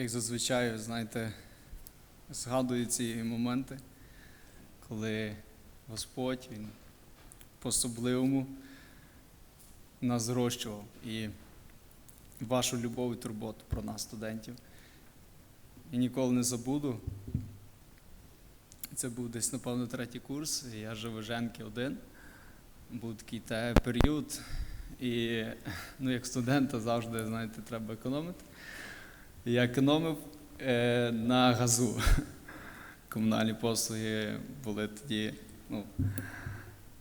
як зазвичай, знаєте, згадую ці моменти, коли Господь Він по-особливому нас зрощував і вашу любов і турботу про нас, студентів. І ніколи не забуду. Це був десь, напевно, третій курс, я жив у Женки один. Був такий те період. І ну, як студента завжди, знаєте, треба економити. Я економив е, на газу. Комунальні послуги були тоді. Ну,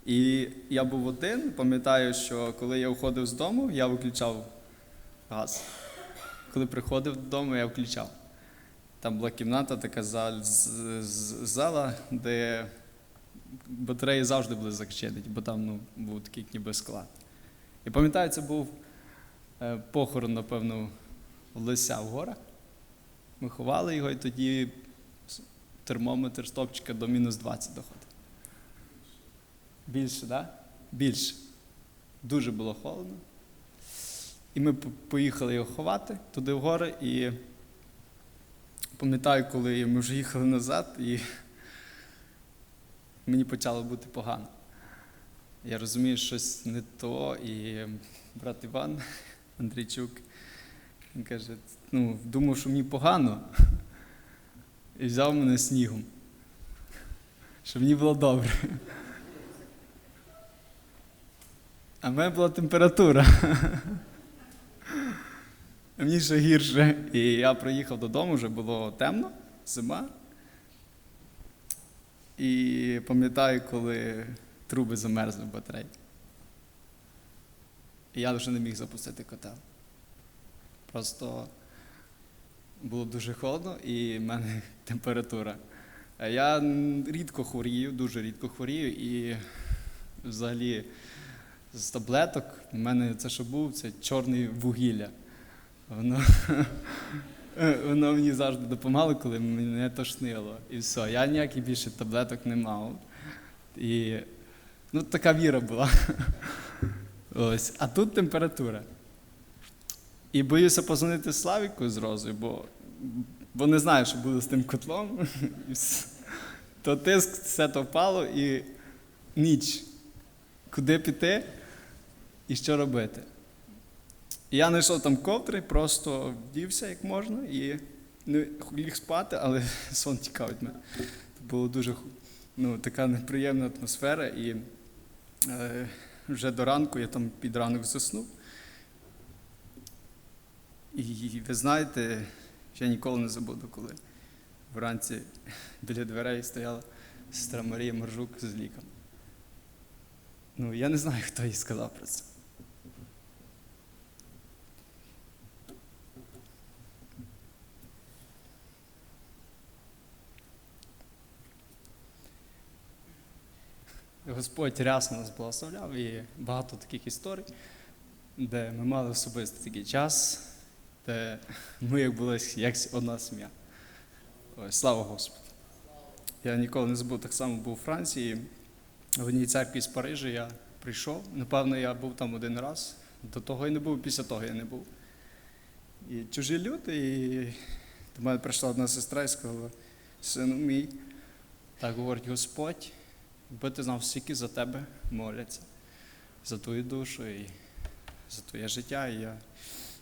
і я був один, пам'ятаю, що коли я виходив з дому, я виключав газ. Коли приходив додому, я включав. Там була кімната, така зала, де батареї завжди були закчені, бо там ну, був такий ніби склад. І пам'ятаю, це був е, похорон, напевно, лися в горах. Ми ховали його, і тоді термометр стопчика до мінус 20 доходив. Більше, так? Да? Більше. Дуже було холодно. І ми поїхали його ховати туди в гори. І пам'ятаю, коли ми вже їхали назад, і мені почало бути погано. Я розумію, що щось не то, і брат Іван Андрійчук, він каже, ну, думав, що мені погано, і взяв мене снігом, щоб мені було добре. А в мене була температура. А Мені ще гірше. І я приїхав додому, вже було темно, зима. І пам'ятаю, коли труби замерзли в батареї. І я вже не міг запустити котел. Просто було дуже холодно і в мене температура. Я рідко хворію, дуже рідко хворію, і взагалі з таблеток в мене це, що був, це чорне вугілля. Воно, воно мені завжди допомагало, коли мене тошнило. І все. Я ніяких більше таблеток не мав. І ну, така віра була. Ось. А тут температура. І боюся позвонити Славіку з Розою, бо, бо не знаю, що буде з тим котлом. То тиск, все то впало і ніч. Куди піти і що робити? І я знайшов там ковдри, просто вдівся як можна і не ліг спати, але сон тікав від мене. Це була дуже ну, така неприємна атмосфера. І е, вже до ранку я там під ранок заснув. І ви знаєте, я ніколи не забуду, коли вранці біля дверей стояла сестра Марія Маржук з ліком. Ну, я не знаю, хто їй сказав про це. Господь рясно нас благословляв і багато таких історій, де ми мали особистий такий час, де ми як були як одна сім'я. Слава Господу. Я ніколи не забув, так само був у Франції, в одній церкві з Парижа я прийшов. Напевно, я був там один раз. До того я не був, після того я не був. І чужі люди, і до мене прийшла одна сестра і сказала, сину мій, так говорить Господь, якби ти знав, скільки за тебе моляться, за твою душу і за твоє життя. І я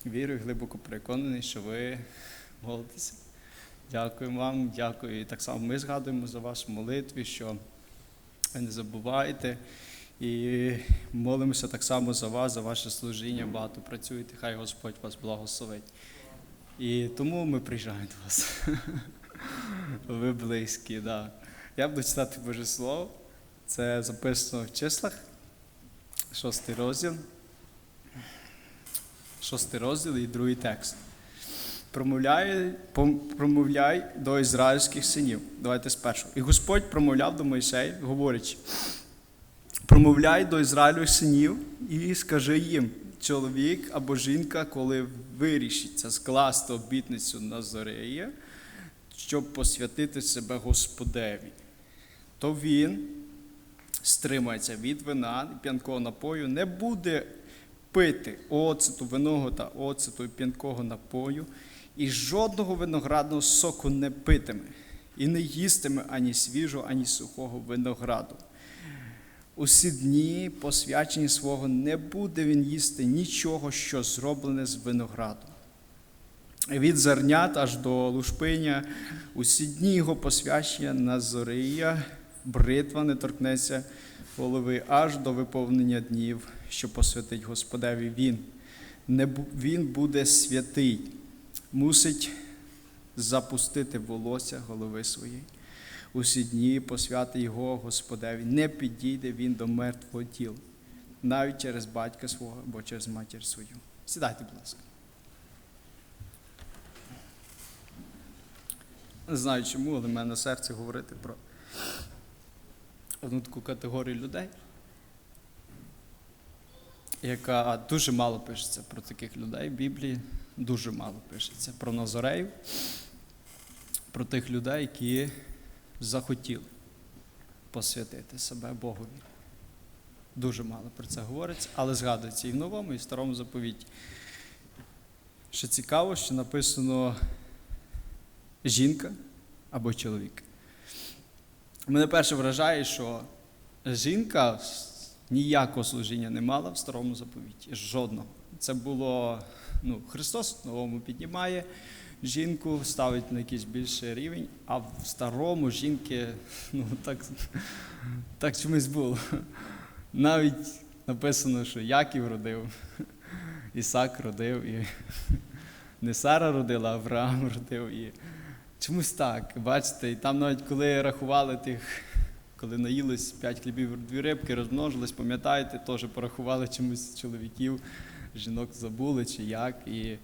вірю і глибоко переконаний, що ви молитеся. Дякую вам, дякую. І так само ми згадуємо за вас в молитві, що ви не забувайте. І молимося так само за вас, за ваше служіння. Багато працюєте, хай Господь вас благословить. І тому ми приїжджаємо до вас. Ви близькі, да. Я буду читати Боже Слово. Це записано в числах. Шостий розділ. Шостий розділ і другий текст. Промовляй, промовляй до ізраїльських синів. Давайте спершу. І Господь промовляв до Мойсея, говорячи: промовляй до Ізраїльових синів і скажи їм, чоловік або жінка, коли вирішиться скласти обітницю на Зорея, щоб посвятити себе Господеві, то він стримається від вина і п'янкого напою, не буде пити оцету, виного та оцету і п'янкого напою, і жодного виноградного соку не питиме, і не їстиме ані свіжого, ані сухого винограду. Усі дні, посвячені свого, не буде він їсти нічого, що зроблене з винограду. Від зернят аж до лушпиня, усі дні його посвячення Назория, бритва не торкнеться голови аж до виповнення днів, що посвятить Господеві він. Не, він буде святий, мусить запустити волосся голови своєї. Усі дні посвяти його Господеві, не підійде він до мертвого тіла, навіть через батька свого або через матір свою. Сідайте, будь ласка. Не знаю чому, але в мене на серці говорити про одну таку категорію людей, яка дуже мало пишеться про таких людей в Біблії, дуже мало пишеться про Назореїв, про тих людей, які захотіли посвятити себе Богові. Дуже мало про це говориться, але згадується і в новому, і в старому заповіті. Що цікаво, що написано жінка або чоловік. Мене перше вражає, що жінка ніякого служіння не мала в старому заповіті. Жодного. Це було, ну, Христос новому піднімає жінку, ставить на якийсь більший рівень, а в старому жінки, ну, так, так чомусь було. Навіть написано, що Яків родив, Ісак родив, і не Сара родила, а Авраам родив. І чомусь так. Бачите, і там навіть коли рахували тих, коли наїлись п'ять хлібів, дві рибки, розмножились, пам'ятаєте, теж порахували чомусь чоловіків, жінок забули чи як. І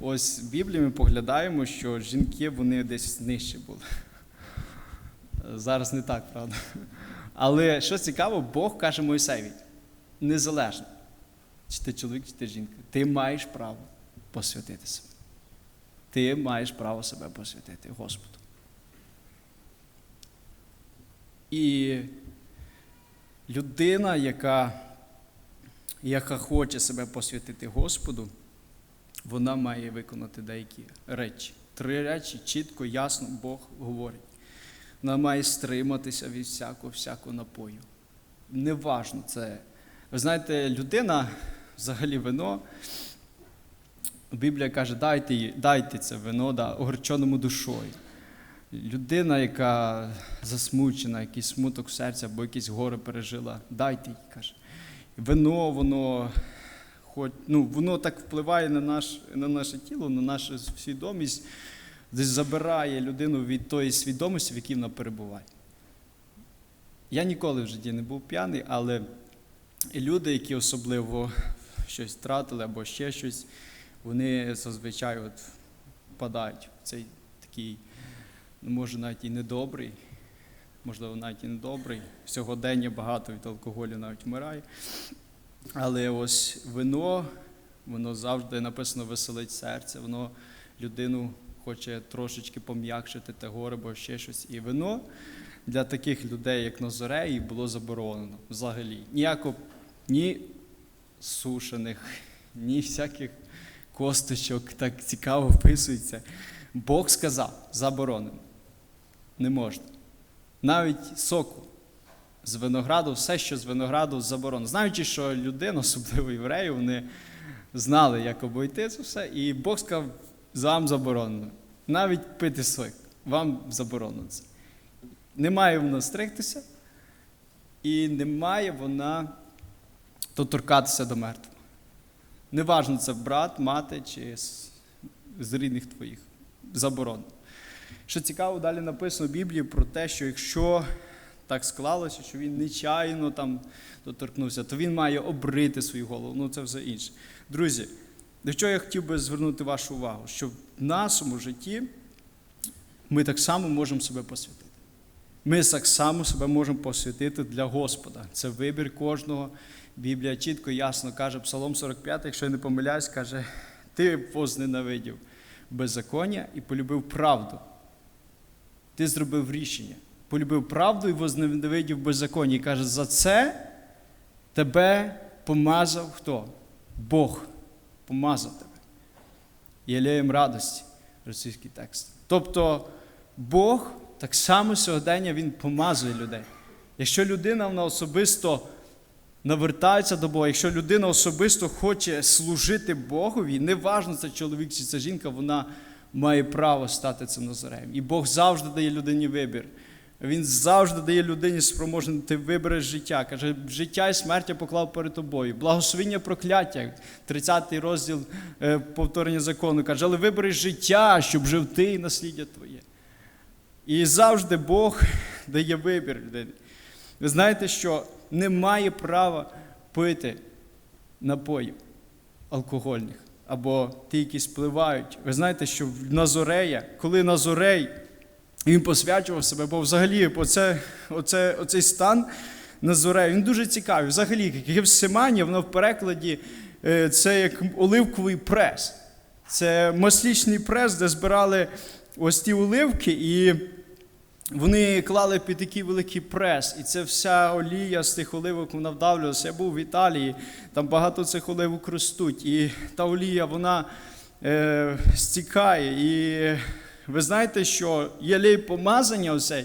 ось в Біблії ми поглядаємо, що жінки вони десь нижче були. Зараз не так, правда. Але що цікаво, Бог каже Мойсеві, незалежно, чи ти чоловік, чи ти жінка, ти маєш право посвятити себе. Ти маєш право себе посвятити Господу. І людина, яка, яка хоче себе посвятити Господу, вона має виконати деякі речі. Три речі чітко, ясно Бог говорить. Вона має стриматися від всякого всякого напою. Неважно це. Ви знаєте, людина, взагалі вино, Біблія каже, дайте, дайте це вино да, огорченому душою. Людина, яка засмучена, якийсь смуток в серці або якісь горе пережила, дайте їй, каже. Вино, воно, хоч, ну, воно так впливає на, наш, на наше тіло, на нашу свідомість, десь забирає людину від тої свідомості, в якій вона перебуває. Я ніколи в житті не був п'яний, але люди, які особливо щось втратили або ще щось, вони зазвичай от впадають в цей такий, може навіть і недобрий, можливо, навіть і недобрий. Сьогодення багато від алкоголю навіть вмирає. Але ось вино, воно завжди написано веселить серце, воно людину хоче трошечки пом'якшити те горе, або ще щось. І вино для таких людей, як Назореї, було заборонено взагалі. Ніяко ні сушених, ні всяких косточок так цікаво вписується. Бог сказав, заборонено. Не можна. Навіть соку з винограду, все, що з винограду, заборонено. Знаючи, що людина, особливо євреї, вони знали, як обійти це все, і Бог сказав, вам заборонено. Навіть пити сок, вам заборонено це. Не має вона стригтися, і не має вона доторкатися до мертвого. Неважно, це брат, мати чи з рідних твоїх. Заборонено. Що цікаво, далі написано в Біблії про те, що якщо так склалося, що він нечайно там доторкнувся, то він має обрити свою голову. Ну це все інше. Друзі, до чого я хотів би звернути вашу увагу, що в нашому житті ми так само можемо себе посвятити. Ми так само себе можемо посвятити для Господа. Це вибір кожного. Біблія чітко, ясно каже, Псалом 45, якщо я не помиляюсь, каже, ти возненавидів беззаконня і полюбив правду. Ти зробив рішення. Полюбив правду і возненавидів беззаконня. І каже, за це тебе помазав хто? Бог помазав тебе. Єлеєм радості. російський текст. Тобто Бог так само сьогодення Він помазує людей. Якщо людина вона особисто навертається до Бога, якщо людина особисто хоче служити Богові, неважно, це чоловік чи це жінка, вона має право стати цим назареєм. І Бог завжди дає людині вибір. Він завжди дає людині спроможність ти вибереш життя. Каже, життя і смерть я поклав перед тобою. Благословіння прокляття, 30 розділ е, повторення закону. Каже, але вибери життя, щоб жив ти і насліддя твоє. І завжди Бог дає вибір людині. Ви знаєте, що немає права пити напоїв алкогольних або ті, які спливають. Ви знаєте, що в Назорея, коли Назорей він посвячував себе, бо взагалі оце, оце, оцей стан Назорея, він дуже цікавий. Взагалі, Гевсиманія, воно в перекладі е, це як оливковий прес. Це маслічний прес, де збирали ось ті оливки, і вони клали під такий великий прес. І це вся олія з тих оливок вона вдавлювалася. Я був в Італії, там багато цих оливок ростуть. І та олія, вона е, стікає. І ви знаєте, що єлей помазання оцей,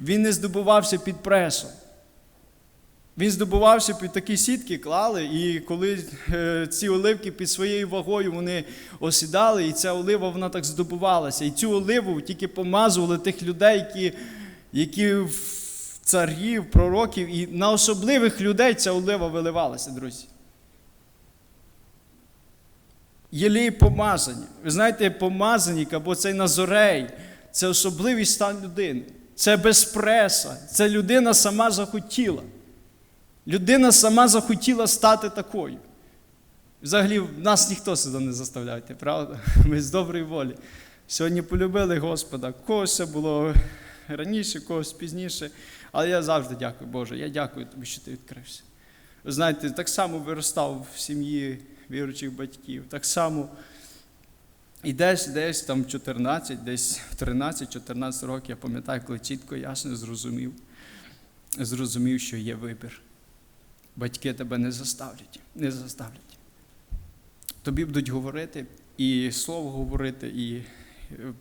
він не здобувався під пресом. Він здобувався під такі сітки, клали, і коли е, ці оливки під своєю вагою вони осідали, і ця олива вона так здобувалася. І цю оливу тільки помазували тих людей, які, які царів, пророків, і на особливих людей ця олива виливалася, друзі. Єлій помазання. Ви знаєте, помазанник або цей назорей це особливий стан людини. Це без преса. Це людина сама захотіла. Людина сама захотіла стати такою. Взагалі, нас ніхто сюди не заставляє, правда? Ми з доброї волі. Сьогодні полюбили Господа. Когось було раніше, когось пізніше. Але я завжди дякую, Боже. Я дякую тобі, що ти відкрився. Ви знаєте, так само виростав в сім'ї віруючих батьків. Так само і десь, десь там 14, десь в 13-14 років, я пам'ятаю, коли чітко, ясно зрозумів, зрозумів, що є вибір. Батьки тебе не заставлять, не заставлять. Тобі будуть говорити, і слово говорити, і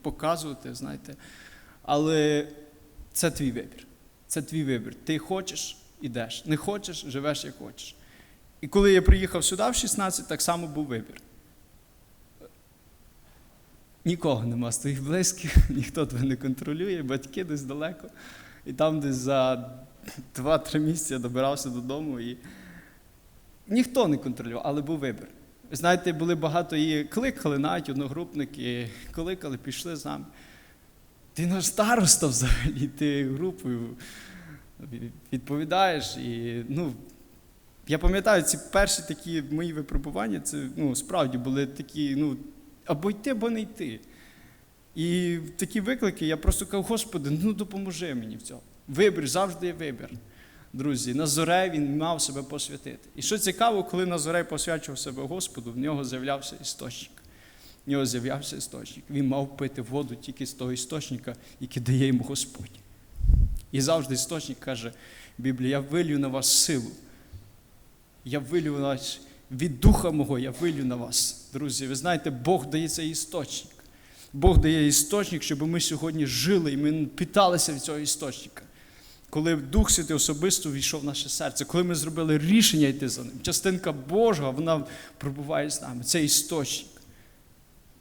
показувати, знаєте. Але це твій вибір. Це твій вибір. Ти хочеш, ідеш. Не хочеш, живеш як хочеш. І коли я приїхав сюди в 16, так само був вибір. Нікого нема з твоїх близьких, ніхто тебе не контролює, батьки десь далеко. І там десь за 2-3 місяці я добирався додому і ніхто не контролював, але був вибір. Знаєте, були багато і кликали, навіть одногрупники, кликали, пішли з нами. Ти наш староста взагалі, ти групою відповідаєш. І, ну, я пам'ятаю, ці перші такі мої випробування, це ну, справді були такі, ну, або йти, або не йти. І такі виклики, я просто кажу, Господи, ну допоможи мені в цьому. Вибір, завжди є вибір. Друзі, Назорей він мав себе посвятити. І що цікаво, коли Назорей посвячував себе Господу, в нього з'являвся істочник. В нього з'являвся істочник. Він мав пити воду тільки з того істочника, який дає йому Господь. І завжди істочник каже, Біблія, я вилью на вас силу. Я вилью на вас від духа мого, я вилью на вас. Друзі, ви знаєте, Бог дає цей істочник. Бог дає істочник, щоб ми сьогодні жили і ми питалися від цього істочника. Коли Дух Святий особисто війшов в наше серце, коли ми зробили рішення йти за ним, частинка Божа, вона пробуває з нами. Це істочник.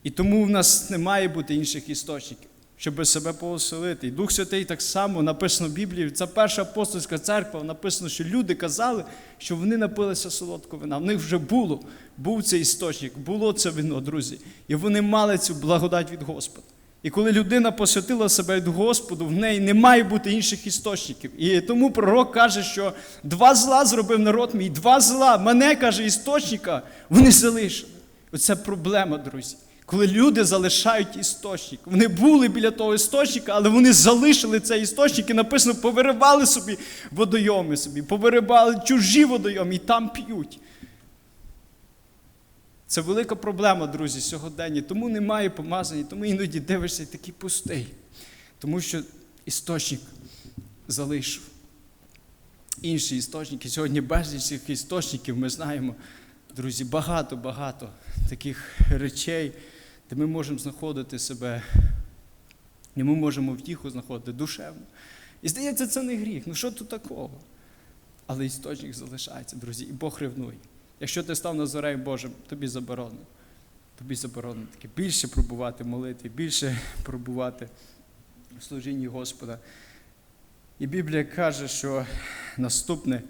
І тому в нас не має бути інших істочників, щоб себе повеселити. І Дух Святий так само написано в Біблії, це перша апостольська церква, написано, що люди казали, що вони напилися солодкого вина. В них вже було, був цей істочник, було це вино, друзі. І вони мали цю благодать від Господа. І коли людина посвятила себе від Господу, в неї не має бути інших істочників. І тому пророк каже, що два зла зробив народ мій, два зла, мене каже, істочника, вони залишили. Оце проблема, друзі. Коли люди залишають істочник. Вони були біля того істочника, але вони залишили цей істочник і написано, повиривали собі водойоми собі, повиривали чужі водойоми і там п'ють. Це велика проблема, друзі, сьогодення. Тому немає помазання, тому іноді дивишся і такий пустий. Тому що істочник залишив. Інші істочники. Сьогодні безліч цих істочників ми знаємо, друзі, багато-багато таких речей, де ми можемо знаходити себе, і ми можемо втіху знаходити душевно. І здається, це не гріх. Ну що тут такого? Але істочник залишається, друзі, і Бог ревнує. Якщо ти став Назареєм Божим, тобі заборонено. Тобі заборонено таке більше пробувати в молитві, більше пробувати в служінні Господа. І Біблія каже, що наступне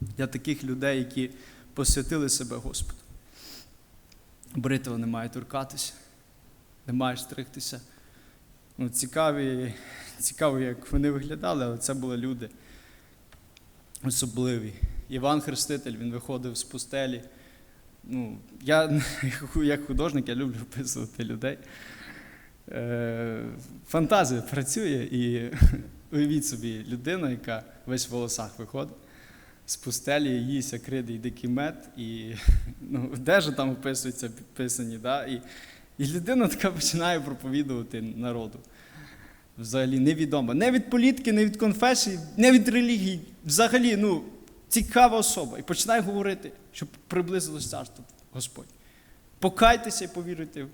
для таких людей, які посвятили себе Господу. Бритва не має торкатися, не має стригтися. Ну, цікаві, цікаво, як вони виглядали, але це були люди особливі. Іван Хреститель, він виходив з пустелі. Ну, я, як художник, я люблю описувати людей. Е, фантазія працює і уявіть собі людина, яка весь в волосах виходить з пустелі, їсть акриди і дикий мед, і ну, де ж там описується підписані. Да? І, і людина така починає проповідувати народу. Взагалі невідома. Не від політики, не від конфесії, не від релігії. Взагалі, ну, цікава особа. І починає говорити, щоб приблизилось царство Господь. Покайтеся і повіруйте,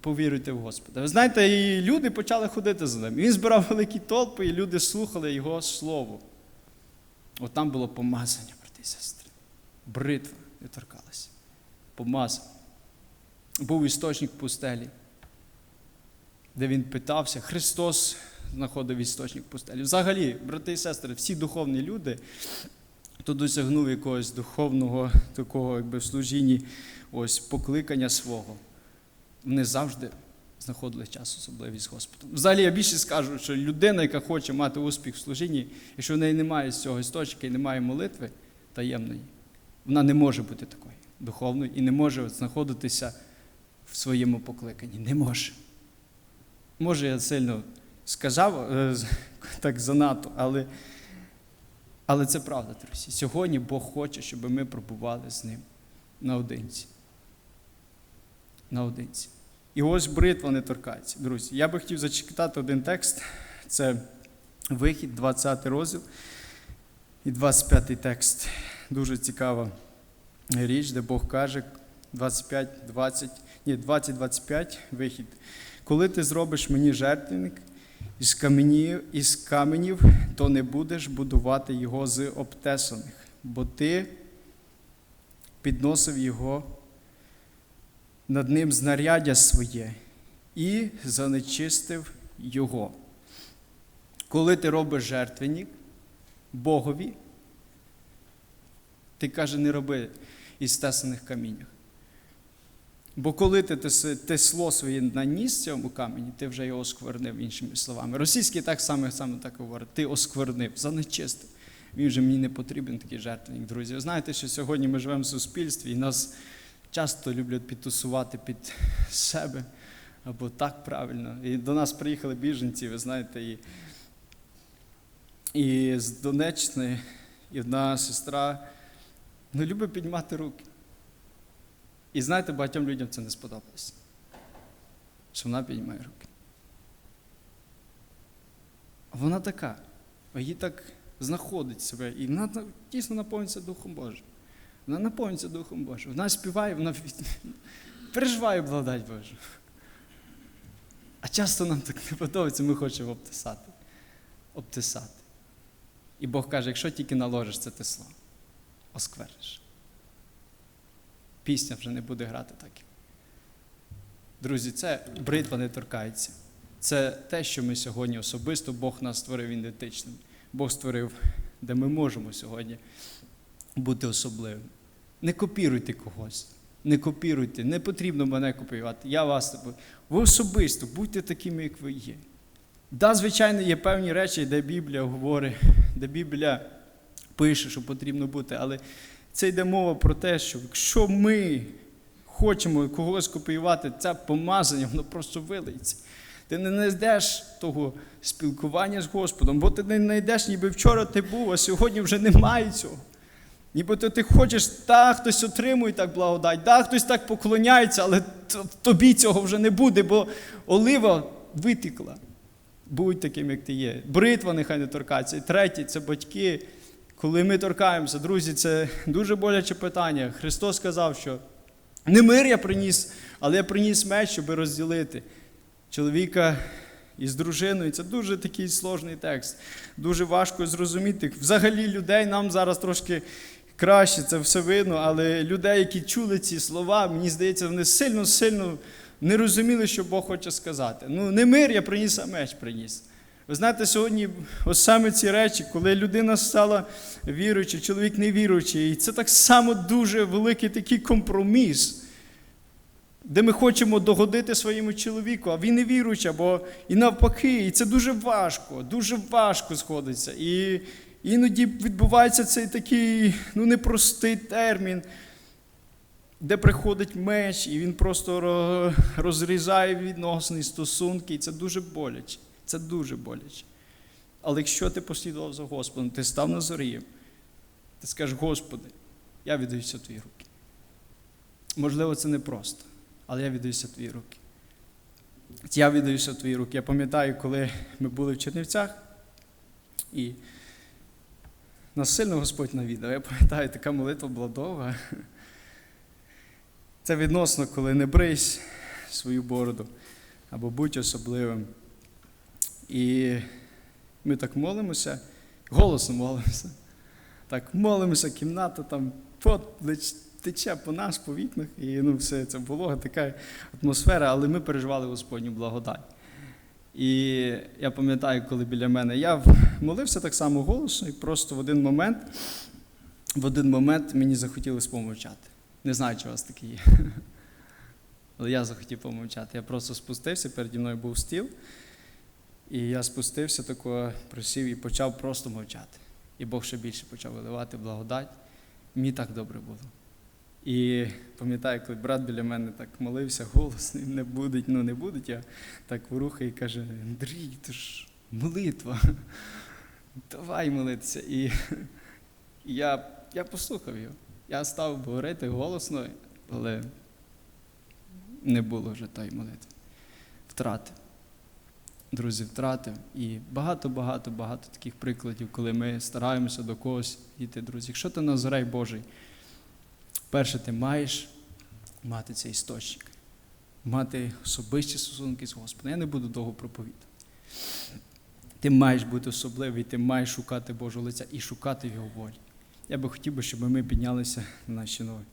повіруйте в Господа. Ви знаєте, і люди почали ходити за ним. Він збирав великі толпи, і люди слухали його слово. От там було помазання, брати і сестри. Бритва не торкалася. Помазання. Був істочник пустелі, де він питався. Христос знаходив істочник пустелі. Взагалі, брати і сестри, всі духовні люди, хто досягнув якогось духовного такого, якби в служінні, ось покликання свого, вони завжди знаходили час особливий з Господом. Взагалі, я більше скажу, що людина, яка хоче мати успіх в служінні, якщо в неї немає з цього істочника і немає молитви таємної, вона не може бути такою духовною і не може знаходитися в своєму покликанні. Не може. Може, я сильно сказав е, так занадто, але, але це правда, друзі. Сьогодні Бог хоче, щоб ми пробували з ним наодинці. Наодинці. І ось бритва не торкається. Друзі, я би хотів зачитати один текст. Це вихід, 20 розділ і 25 текст. Дуже цікава річ, де Бог каже 25, 20, ні, 20-25 вихід. Коли ти зробиш мені жертвенник із каменів, із каменів, то не будеш будувати його з обтесаних, бо ти підносив його над ним знаряддя своє і занечистив його. Коли ти робиш жертвенник Богові, ти каже, не роби із тесаних каміннях. Бо коли ти тесло своє наніс цьому камені, ти вже його осквернив, іншими словами. Російський так само саме так говорить, ти осквернив, занечистив. Він вже мені не потрібен такий жертвенник, друзі. Ви знаєте, що сьогодні ми живемо в суспільстві і нас часто люблять підтусувати під себе або так правильно. І до нас приїхали біженці, ви знаєте, і, і з Донеччини, і одна сестра ну, любить піднімати руки. І знаєте, багатьом людям це не сподобалося. Що вона піднімає руки. Вона така, її так знаходить себе, і вона дійсно наповнюється Духом Божим. Вона наповнюється Духом Божим. Вона співає, вона переживає благодать Божу. А часто нам так не подобається, ми хочемо обтисати. Обтисати. І Бог каже, якщо тільки наложиш це тесло, осквериш. Пісня вже не буде грати так. Друзі, це бритва не торкається. Це те, що ми сьогодні особисто Бог нас створив ідентичним. Бог створив, де ми можемо сьогодні бути особливим. Не копіруйте когось. Не копіруйте, не потрібно мене копіювати. Я вас ви особисто будьте такими, як ви є. Да, звичайно, є певні речі, де Біблія говорить, де Біблія пише, що потрібно бути, але це йде мова про те, що якщо ми хочемо когось копіювати, це помазання, воно просто вилиється. Ти не знайдеш того спілкування з Господом, бо ти не знайдеш, ніби вчора ти був, а сьогодні вже немає цього. Нібито ти хочеш, так, хтось отримує так благодать, так, хтось так поклоняється, але тобі цього вже не буде, бо олива витекла. Будь таким, як ти є. Бритва нехай не торкається. І третє це батьки. Коли ми торкаємося, друзі, це дуже боляче питання. Христос сказав, що Не мир я приніс, але я приніс меч, щоб розділити чоловіка із дружиною. Це дуже такий сложний текст. Дуже важко зрозуміти. Взагалі людей нам зараз трошки краще це все видно, але людей, які чули ці слова, мені здається, вони сильно-сильно не розуміли, що Бог хоче сказати. Ну, не мир я приніс, а меч приніс. Ви знаєте, сьогодні ось саме ці речі, коли людина стала віруючою, чоловік невіруючий, і це так само дуже великий такий компроміс, де ми хочемо догодити своєму чоловіку, а він не віруючий, або і навпаки, і це дуже важко, дуже важко сходиться. І іноді відбувається цей такий ну, непростий термін, де приходить меч, і він просто розрізає відносини, стосунки, і це дуже боляче. Це дуже боляче. Але якщо ти послідував за Господом, ти став на зорі, ти скажеш, Господи, я віддаюся твої руки. Можливо, це не просто, але я віддаюся твої руки. Я віддаюся твої руки. Я пам'ятаю, коли ми були в Чернівцях, і нас сильно Господь навідав. Я пам'ятаю, така молитва була довга. Це відносно, коли не брись свою бороду або будь особливим. І ми так молимося, голосно молимося. Так, молимося, кімната там пот тече по нас, по вікнах, і ну, все це волога, така атмосфера, але ми переживали Господню благодать. І я пам'ятаю, коли біля мене я молився так само голосно, і просто в один момент, в один момент мені захотілося помовчати. Не знаю, чи у вас таке є. Але я захотів помовчати. Я просто спустився, переді мною був стіл. І я спустився тако, просів і почав просто мовчати. І Бог ще більше почав виливати благодать. Мені так добре було. І пам'ятаю, коли брат біля мене так молився, голосно, не буде, ну не буде, я так ворухаю і каже: Андрій, це ж молитва. Давай молитися. І, я, я послухав його. Я став говорити голосно, але не було вже тої молитви. Втратив друзі, втратив. І багато-багато багато таких прикладів, коли ми стараємося до когось йти, друзі. Якщо ти назирай Божий, перше, ти маєш мати цей істочник, мати особисті стосунки з Господом. Я не буду довго проповідати. Ти маєш бути особливий, ти маєш шукати Божого лиця і шукати Його волі. Я би хотів би, щоб ми піднялися на наші ноги.